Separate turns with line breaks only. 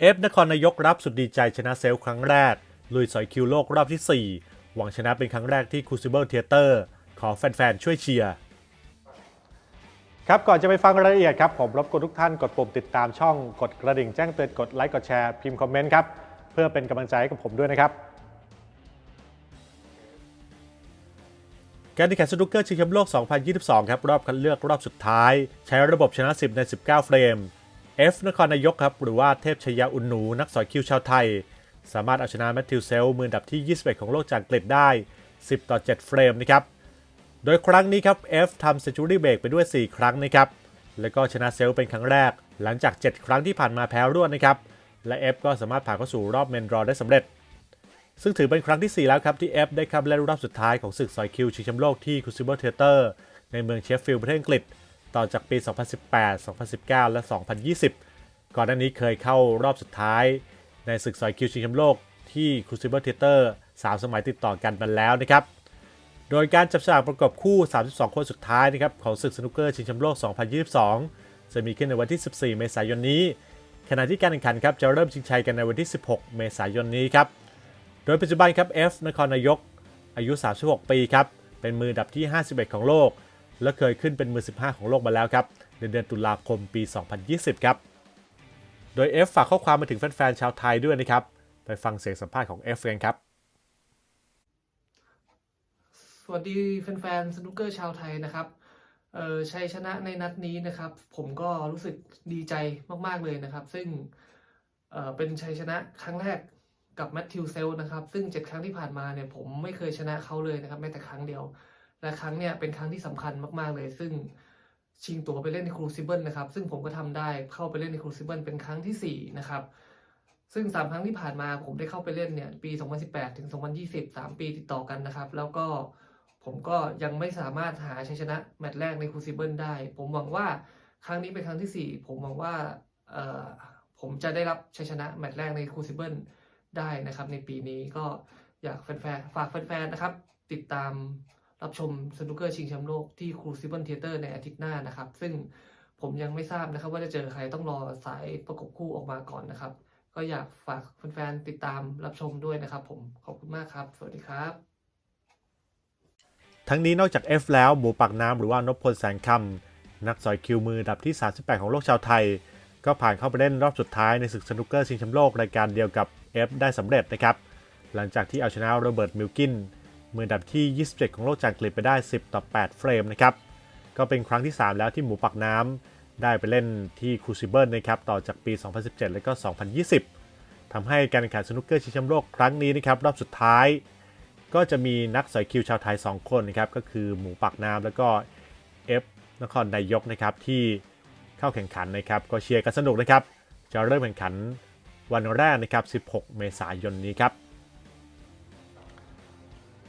เอฟนครนายกรับสุดดีใจชนะเซลล์ครั้งแรก ลุยสอยคิวโลกรอบที่ 4 หวังชนะเป็นครั้งแรกที่ Crucible Theater ขอแฟน ๆ ช่วยเชียร์ครับ ก่อนจะไปฟังรายละเอียดครับ ผมรบกวนทุกท่านกดปุ่มติดตามช่องกดกระดิ่งแจ้งเตือนกดไลค์กดแชร์พิมพ์คอมเมนต์ครับ เพื่อเป็นกำลังใจให้กับผมด้วยนะครับ การแข่งขันสนุกเกอร์ชิงแชมป์โลก 2022 ครับ รอบคัดเลือกรอบสุดท้าย ใช้ระบบชนะ 10 ใน 19 เฟรม F นครนายกครับหรือว่าเทพชยาอุนหนู นักสอยคิวชาวไทย สามารถเอาชนะแมทธิวเซลมืออันดับที่ 21 ของโลกจากอังกฤษได้ 10 ต่อ 7 เฟรมนะครับ โดยครั้งนี้ครับ F ทำเซ n จูรี่เบรกไปด้วย 4 ครั้งนะครับ แล้วก็ชนะเซลเป็นครั้งแรก หลังจาก 7 ครั้งที่ผ่านมาแพ้รวดนะครับและ F ก็สามารถผ่านเข้าสู่รอบเมนรอได้สำเร็จ ซึ่งถือเป็นครั้งที่ 4 แล้วครับที่ F ได้เข้าเล่นรอบสุดท้ายของศึกสอยคิวชิงแชมป์โลกที่ Crucible Theater ในเมืองเชฟฟิลด์ประเทศอังกฤษ ต่อจากปี 2018 2019 และ 2020 ก่อนหน้านี้เคยเข้ารอบสุดท้าย ในศึกสอยคิวชิงแชมป์โลกที่ Crucible Theater 3สมัยติดต่อกันมาแล้วนะครับ โดยการจับฉลากประกบคู่ 32 คนสุดท้ายนะครับของศึกสนุกเกอร์ชิงแชมป์โลก 2022 จะมีขึ้นในวันที่ 14 เมษายนนี้ ขณะที่การแข่งขันครับจะเริ่มชิงชัยกันในวันที่ 16 เมษายนนี้ครับ โดยปัจจุบันครับ F นครนายก อายุ 36 ปีครับ เป็นมือดับที่ 51 ของโลก และเคยขึ้นเป็นมือ 15 ของโลกมาแล้วครับในเดือนตุลาคมปี 2020 ครับ โดย F ฝากข้อความมาถึงแฟนๆชาวไทยด้วยนะครับ ไปฟังเสียงสัมภาษณ์ของ F กันครับ
สวัสดีแฟนๆสนุกเกอร์ชาวไทยนะครับเออชัยชนะในนัดนี้นะครับ ผมก็รู้สึกดีใจมากๆเลยนะครับ ซึ่งเออเป็นชัยชนะครั้งแรกกับแมทธิวเซลนะครับ ซึ่งเจ็ดครั้งที่ผ่านมาเนี่ยผมไม่เคยชนะเขาเลยนะครับแม้แต่ครั้งเดียว และครั้งเนี่ยเป็นครั้งที่สำคัญมากๆเลย ซึ่งชิงตั๋วไปเล่นในครูซิเบิลนะครับ ซึ่งผมก็ทำได้เข้าไปเล่นในครูซิเบิลเป็นครั้งที่สี่นะครับ ซึ่ง 3 ครั้งที่ผ่านมาผมได้เข้าไปเล่นเนี่ยปี 2018 ถึง 2020 3 ปีติดต่อกันนะครับ แล้วก็ผมก็ยังไม่สามารถหาชัยชนะแมตช์แรกในครูซิเบิลได้ ผมหวังว่าครั้งนี้เป็นครั้งที่ 4 ผมหวังว่าเอ่อผมจะได้รับชัยชนะแมตช์แรกในครูซิเบิลได้นะครับ ในปีนี้ก็อยากแฟนๆฝากแฟนๆนะครับ ติดตาม รับชมสนุกเกอร์ชิงแชมป์โลกที่ครูซิเบิลเทเตอร์ในอาทิตย์หน้านะครับ ซึ่งผมยังไม่ทราบนะครับ ว่าจะเจอใครต้องรอสายประกบคู่ออกมาก่อนนะครับ ก็อยากฝากแฟนๆติดตามรับชมด้วยนะครับ ผมขอบคุณมากครับ สวัสดีครับ
ทั้งนี้นอกจาก F แล้วหมูปากน้ำหรือว่านพพลแสงคำนักสอยคิวมือดับที่ 38 ของโลกชาวไทย ก็ผ่านเข้าไปเล่นรอบสุดท้ายในศึกสนุกเกอร์ชิงแชมป์โลกรายการเดียวกับ F ได้สำเร็จนะครับ หลังจากที่เอาชนะโรเบิร์ตมิลกิน มืออันดับที่ 27 ของโลกจากอังกฤษไปได้ 10 ต่อ 8 เฟรมนะครับ ก็เป็นครั้งที่ 3 แล้วที่หมูปากน้ำได้ไปเล่นที่ครูซิเบิลนะครับต่อจากปี 2017 และก็ 2020 ทำให้การแข่งขันสนุกเกอร์ชิงแชมป์โลกครั้งนี้นะครับรอบสุดท้าย ก็จะมีนักสอยคิวชาวไทย 2 คนนะครับก็คือหมูปากน้ำแล้วก็ F นครนายกนะครับที่เข้าแข่งขันนะครับก็เชียร์กันสนุกนะครับจะเริ่มแข่งขันวันแรกนะครับ 16 เมษายนนี้ครับ